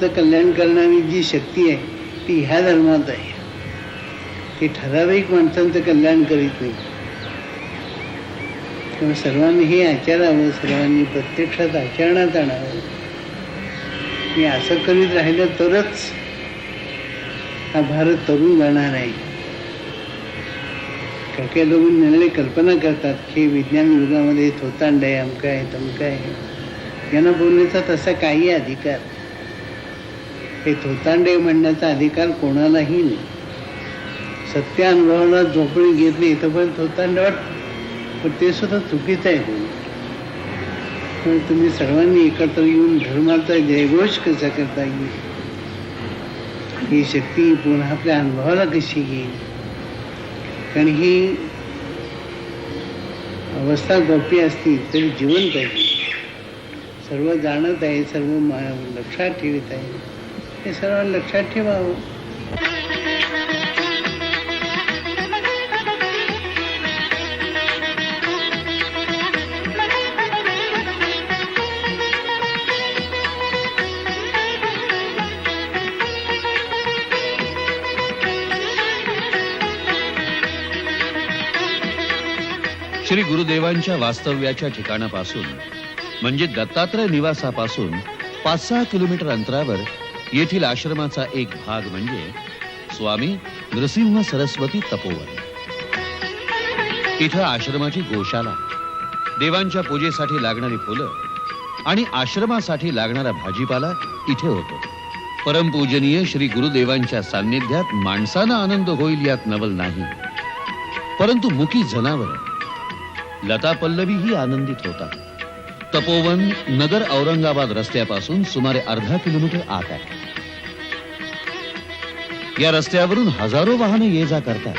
कल्याण करणारी जी शक्ती आहे ती ह्या धर्मात आहे. ती ठराविक माणसांचं कल्याण करीत नाही. सर्वांनी हे आचरावं सर्वांनी प्रत्यक्षात आचरणात आणावं. मी असं करीत राहिलं तरच हा भारत तरुण जाणार आहे. काय काय लोक निर्णय कल्पना करतात की विज्ञान युगामध्ये थोतांड आहे अमकं आहे तमकं आहे यांना बोलण्याचा तसा काही अधिकार हे थोतांडे म्हणण्याचा अधिकार कोणालाही नाही. सत्य अनुभवाला झोपडी घेतली तर पण थोतांड वाटतं पण ते सुद्धा चुकीचं आहे पण तुम्ही सर्वांनी एकत्र येऊन धर्माचा जयघोष कसा करता येईल? ही शक्ती पुन्हा आपल्या अनुभवाला कशी येईल? कारण ही अवस्था गोपी असती तरी जिवंत आहे. सर्व जाणत आहे सर्व लक्षात ठेवत आहे. हे सर्व लक्षात ठेवावं. श्री गुरुदेवांच्या वास्तव्याच्या ठिकाणापासून म्हणजे दत्तात्रय निवासापासून पाच सहा किलोमीटर अंतरावर येथील आश्रमाचा एक भाग म्हणजे स्वामी नृसिंह सरस्वती तपोवन. इथं आश्रमाची गोशाला देवांच्या पूजेसाठी लागणारी फुलं आणि आश्रमासाठी लागणारा भाजीपाला इथे होतो. परमपूजनीय श्री गुरुदेवांच्या सान्निध्यात माणसांना आनंद होईल यात नवल नाही. परंतु मुकी जनावर लता पल्लवी ही आनंदित होता तपोवन नगर औरंगाबाद रस्त्यापासून सुमारे अर्धा किलोमीटर आत आहे. या रस्त्यावरून हजारो वाहनं ये जा करतात.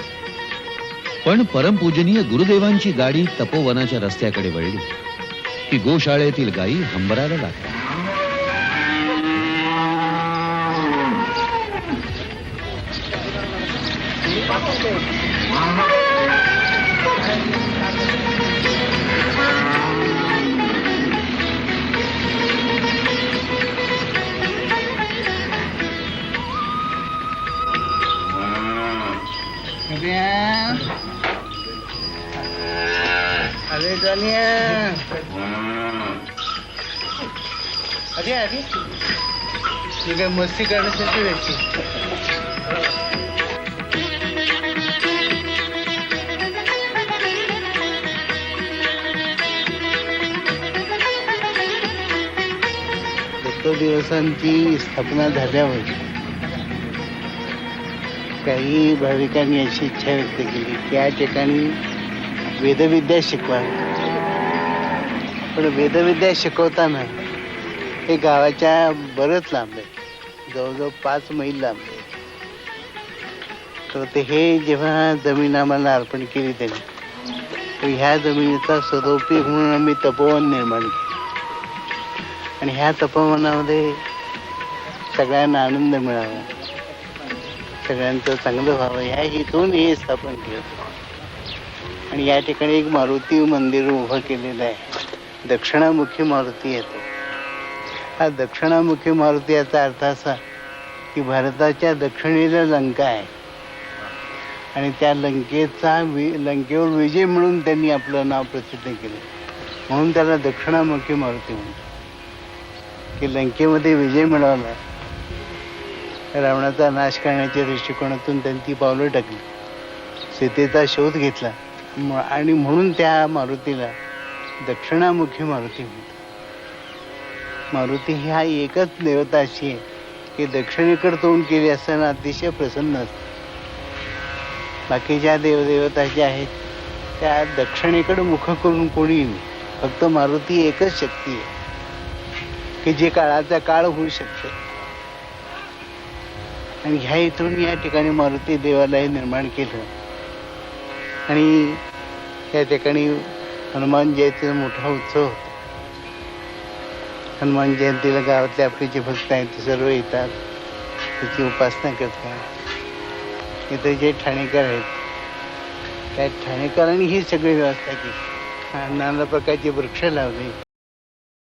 पण परमपूजनीय गुरुदेवांची गाडी तपोवनाच्या रस्त्याकडे वळली. की गोशाळेतील गायी हंबरायला लागतात હવે જોનિયા અરે અરે તું કઈ મસ્તી કરે છે શું વેચી તો દિવસાંથી સ્થાપના ધાર્યા હોય काही भाविकांनी अशी इच्छा व्यक्त केली की या ठिकाणी वेदविद्या शिकवा पण वेदविद्या शिकवताना हे गावाच्या बरंच लांब आहे. जवळजवळ पाच मैल लांब आहे. तर ते हे जेव्हा जमीन आम्हाला अर्पण केली त्यांनी तर ह्या जमिनीचा सदुपयोग म्हणून आम्ही तपोवन निर्माण केलं. आणि ह्या तपोवनामध्ये सगळ्यांना आनंद मिळावा सगळ्यांचं चांगलं व्हावं ह्या हेतून हे स्थापन केलं. आणि या ठिकाणी एक मारुती मंदिर उभं केलेलं आहे. दक्षिणामुखी मारुती येतो हा दक्षिणामुखी मारुती याचा अर्थ असा की भारताच्या दक्षिणेला लंका आहे. आणि त्या लंकेचा वि लंकेवर विजय म्हणून त्यांनी आपलं नाव प्रसिद्ध केलं. म्हणून त्याला दक्षिणामुखी मारुती म्हणतात. की लंकेमध्ये विजय मिळवला रावणाचा नाश करण्याच्या दृष्टिकोनातून त्यांनी ती पावलं टाकली सीतेचा शोध घेतला. म- आणि म्हणून त्या मारुतीला दक्षिणामुखी मारुती म्हणतात. मारुती ही हा एकच देवता अशी आहे की दक्षिणेकडे तोंड केली असताना अतिशय प्रसन्न असते. बाकीच्या देवदेवता ज्या आहेत त्या दक्षिणेकडे मुख करून कोणी फक्त मारुती एकच शक्ती आहे की जे काळाचा काळ होऊ शकते. आणि ह्या इथून या ठिकाणी मारुती देवालय निर्माण केलं. आणि या ठिकाणी हनुमान जयंतीचा मोठा उत्सव होता. हनुमान जयंतीला गावातले आपले जे भक्त आहेत ते सर्व येतात. त्याची उपासना करतात. इथे जे ठाणेकर आहेत त्या ठाणेकरांनी ही सगळी व्यवस्था केली. नाना प्रकारचे वृक्ष लावले.